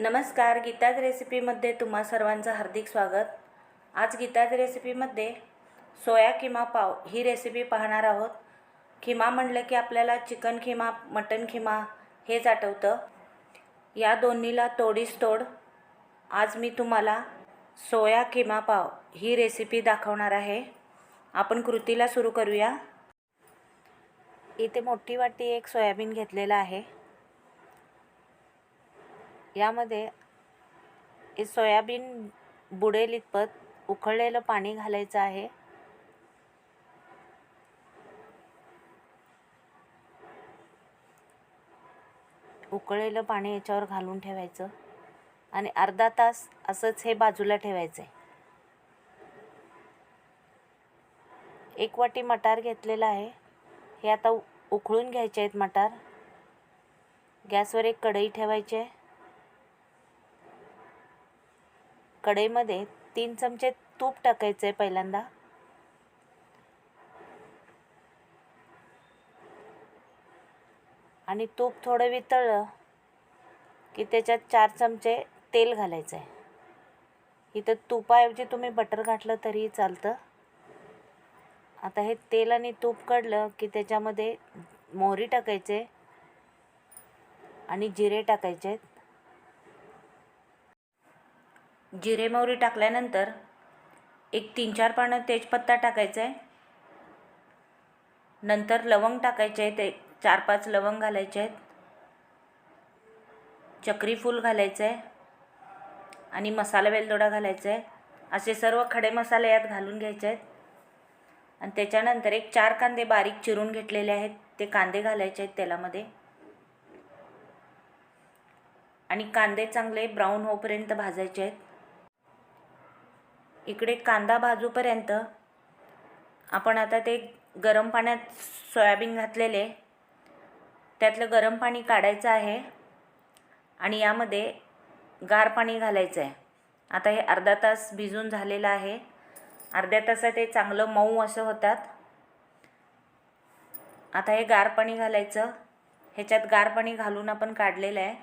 नमस्कार गीताज रेसिपीमध्ये तुम्हा सर्वांचं हार्दिक स्वागत. आज गीताज रेसिपीमध्ये सोया किमा पाव ही रेसिपी पाहणार आहोत. खिमा म्हणलं की आपल्याला चिकन खिमा मटन खिमा हेच आठवतं. या दोन्हीला तोडीस तोड आज मी तुम्हाला सोया किमा पाव ही रेसिपी दाखवणार आहे. आपण कृतीला सुरू करूया. इथे मोठी वाटी एक सोयाबीन घेतलेला आहे. यामध्ये हे सोयाबीन बुडेल इतपत उकळलेलं पाणी घालायचं आहे. उकळलेलं पाणी याच्यावर घालून ठेवायचं आणि अर्धा तास असंच हे बाजूला ठेवायचं आहे एक वाटी मटार घेतलेला आहे. हे आता उ- उकळून घ्यायचे आहेत मटार. गॅसवर एक कढई ठेवायची आहे. कढईमध्ये तीन चमचे तूप टाकायचं आहे पहिल्यांदा. आणि तूप थोडं वितळलं की त्याच्यात चार चमचे तेल घालायचं आहे. इथं तुपाऐवजी तुम्ही बटर घातलं तरीही चालतं. आता हे तेल आणि तूप काढलं की त्याच्यामध्ये मोहरी टाकायचे आणि जिरे टाकायचे आहेत. जिरे मोहरी टाकल्यानंतर एक तीन चार पानं तेजपत्ता टाकायचा आहे नंतर लवंग टाकायचे आहेत एक चार पाच लवंग घालायचे आहेत. चक्री फूल घालायचं आहे आणि मसाला वेलदोडा घालायचा आहे असे सर्व खडे मसाले यात घालून घ्यायचे आहेत. आणि त्याच्यानंतर एक चार कांदे बारीक चिरून घेतलेले आहेत. ते कांदे घालायचे आहेत तेलामध्ये. आणि कांदे चांगले ब्राऊन होईपर्यंत भाजायचे आहेत. इकडे कांदा भाजूपर्यंत आपण आता ते गरम पाण्यात सोयाबीन घातलेले. त्यातलं गरम पाणी काढायचं आहे. आणि यामध्ये गार पाणी घालायचं आहे आता हे अर्धा तास भिजून झालेलं आहे. अर्ध्या तासात हे चांगलं मऊ असं होतात. आता हे गार पाणी घालायचं. ह्याच्यात गार पाणी घालून आपण काढलेलं आहे.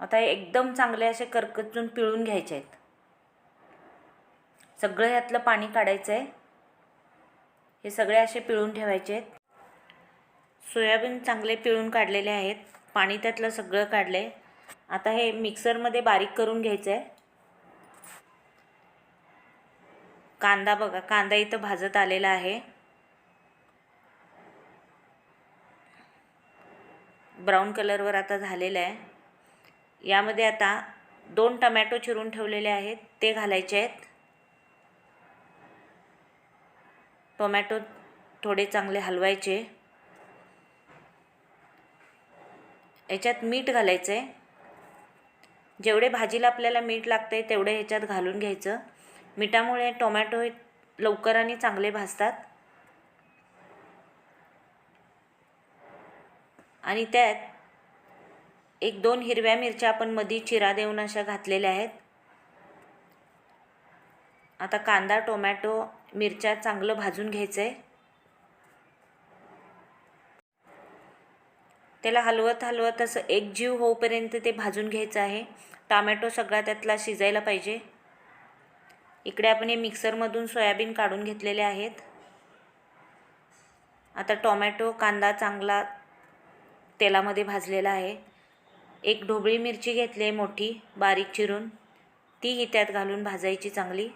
आता हे एकदम चांगले असे करकचून पिळून घ्यायचे आहेत. सगळं ह्यातलं पाणी काढायचं आहे हे सगळे असे पिळून ठेवायचे आहेत. सोयाबीन चांगले पिळून काढलेले आहेत. पाणी त्यातलं सगळं काढलं आहे आता हे मिक्सरमध्ये बारीक करून घ्यायचं आहे कांदा बघा कांदा इथं भाजत आलेला आहे. ब्राऊन कलरवर आता झालेलं आहे. यामध्ये आता दोन टमॅटो चिरून ठेवलेले आहेत. ते घालायचे आहेत. टोमॅटो थोडे चांगले हलवायचे. याच्यात मीठ घालायचं आहे जेवढे भाजीला आपल्याला मीठ लागतं आहे तेवढे ह्याच्यात घालून घ्यायचं. मिठामुळे टोमॅटो हे लवकर आणि चांगले भाजतात. आणि त्यात एक दोन हिरव्या मिरच्या आपण मधी चिरा देऊन अशा घातलेल्या आहेत. आता कांदा टोमॅटो मिरच्या चांगलं भाजून घ्यायचं आहे त्याला हलवत हलवत असं एक जीव होऊपर्यंत ते भाजून घ्यायचं आहे. टामॅटो सगळा त्यातला शिजायला पाहिजे. इकडे आपण हे मिक्सरमधून सोयाबीन काढून घेतलेले आहेत. आता टोमॅटो कांदा चांगला तेलामध्ये भाजलेला आहे. एक ढोबळी मिरची घेतली आहे मोठी बारीक चिरून. तीही त्यात घालून भाजायची चांगली.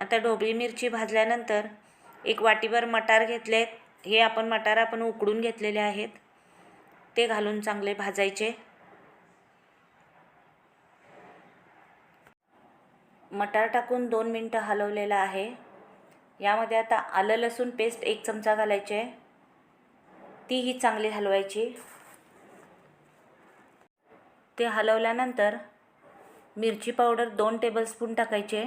आता ढोबळी मिरची भाजल्यानंतर एक वाटीभर मटार घेतले. हे आपण मटार आपण उकडून घेतलेले आहेत. ते घालून चांगले भाजायचे. मटार टाकून दोन मिनटं हलवलेलं आहे. यामध्ये आता आलं लसूण पेस्ट एक चमचा घालायचे तीही चांगली हलवायची. ते हलवल्यानंतर मिरची पावडर दोन टेबलस्पून टाकायचे.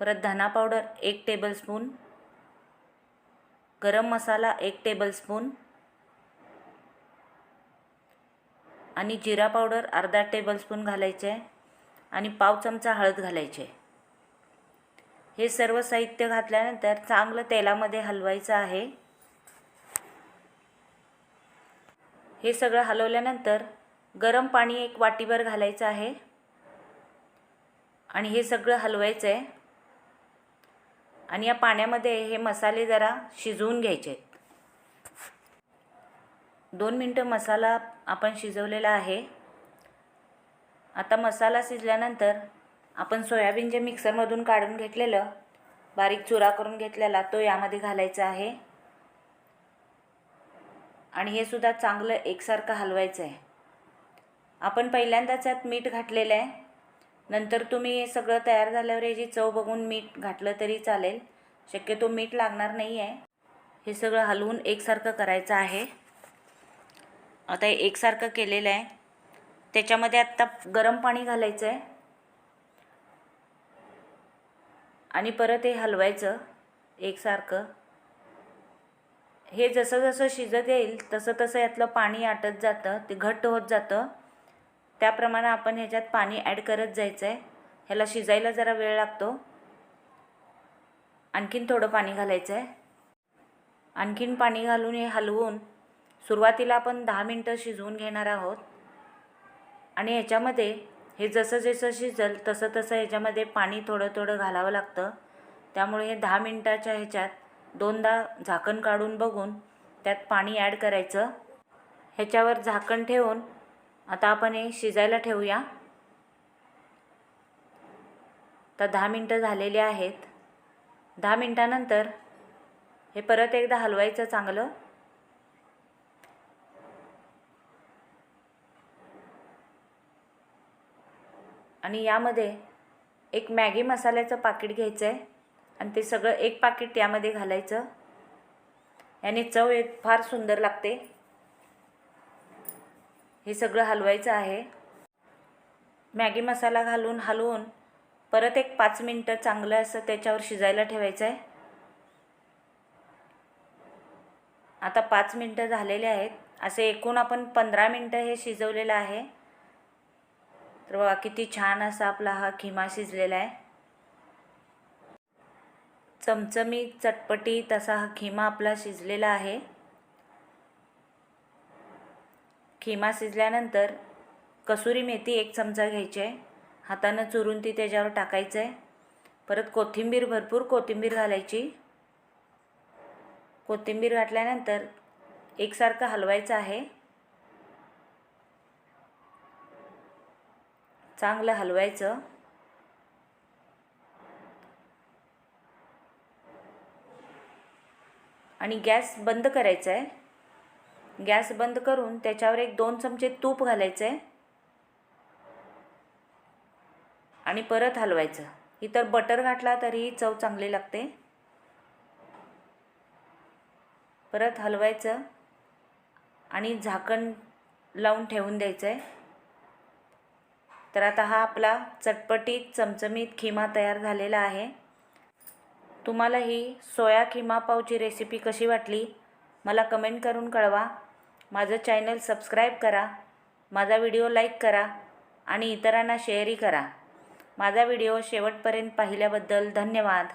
परत धना पावडर एक टेबलस्पून गरम मसाला एक टेबलस्पून आणि जिरा पावडर अर्धा टेबलस्पून घालायचे आणि पाव चमचा हळद घालायचे. हे सर्व साहित्य घातल्यानंतर चांगलं तेलामध्ये हलवायचं आहे. हे सगळं हलवल्यानंतर गरम पाणी एक वाटीभर घालायचं आहे. आणि हे सगळं हलवायचं आहे आणि या पाण्यामध्ये हे मसाले जरा शिजवून घ्यायचे आहेत. दोन मिनटं मसाला आपण शिजवलेला आहे. आता मसाला शिजल्यानंतर आपण सोयाबीन जे मिक्सरमधून काढून घेतलेलं बारीक चुरा करून घेतलेला तो यामध्ये घालायचा आहे. आणि हे सुद्धा चांगलं एकसारखं हलवायचं आहे. आपण पहिल्यांदाच यात मीठ घातलेलं आहे. नंतर तुम्ही हे सगळं तयार झाल्यावर याची चव बघून मीठ घातलं तरी चालेल. शक्यतो मीठ लागणार नाही आहे हे सगळं हलवून एकसारखं करायचं आहे. आता हे एकसारखं केलेलं आहे. त्याच्यामध्ये आत्ता गरम पाणी घालायचं आहे आणि परत हे हलवायचं एकसारखं. हे जसं जसं शिजत येईल तसं तसं यातलं पाणी आटत जातं ते घट्ट होत जातं. त्याप्रमाणे आपण ह्याच्यात पाणी ॲड करत जायचं आहे ह्याला शिजायला जरा वेळ लागतो. आणखीन थोडं पाणी घालायचं आहे आणखीन पाणी घालून हे हलवून सुरुवातीला आपण दहा मिनटं शिजवून घेणार आहोत. आणि ह्याच्यामध्ये हे जसं जसं शिजल तसं तसं ह्याच्यामध्ये पाणी थोडं थोडं घालावं लागतं. त्यामुळे हे दहा मिनटाच्या ह्याच्यात दोनदा झाकण काढून बघून त्यात पाणी ॲड करायचं. ह्याच्यावर झाकण ठेवून आता आपण हे शिजायला ठेवूया. तर दहा मिनटं झालेली आहेत. दहा मिनटानंतर हे परत एकदा हलवायचं चांगलं. आणि यामध्ये एक मॅगी मसाल्याचं पाकिट घ्यायचं आहे आणि ते सगळं एक पाकिट यामध्ये घालायचं. याने चव एक फार सुंदर लागते. हे सगळं हलवायचं आहे. मॅगी मसाला घालून हलवून परत एक पाच मिनटं चांगलं असं त्याच्यावर शिजायला ठेवायचं आहे आता पाच मिनटं झालेले आहेत. असे एकूण आपण पंधरा मिनटं हे शिजवलेलं आहे. तर बघा किती छान असा आपला हा खिमा शिजलेला आहे. चमचमीत चटपटीत असा हा खिमा आपला शिजलेला आहे. खिमा शिजल्यानंतर कसुरी मेथी एक चमचा घ्यायची आहे. हातानं चुरून ती त्याच्यावर टाकायचं आहे परत कोथिंबीर भरपूर कोथिंबीर घालायची. कोथिंबीर घातल्यानंतर एकसारखं हलवायचं आहे. चांगलं हलवायचं. आणि गॅस बंद करायचा आहे गॅस बंद करून त्याच्यावर एक दोन चमचे तूप घालायचं. आहे आणि परत हलवायचं. इतर बटर घातला तरीही चव चांगली लागते. परत हलवायचं. आणि झाकण लावून ठेवून द्यायचं आहे तर आता हा आपला चटपटीत चमचमीत खिमा तयार झालेला आहे. तुम्हाला ही सोया खिमा पावची रेसिपी कशी वाटली? मला कमेंट करून कळवा. माझं चॅनल सबस्क्राईब करा माझा व्हिडिओ लाईक करा आणि इतरांना शेअरही करा. माझा व्हिडिओ शेवटपर्यंत पाहिल्याबद्दल धन्यवाद.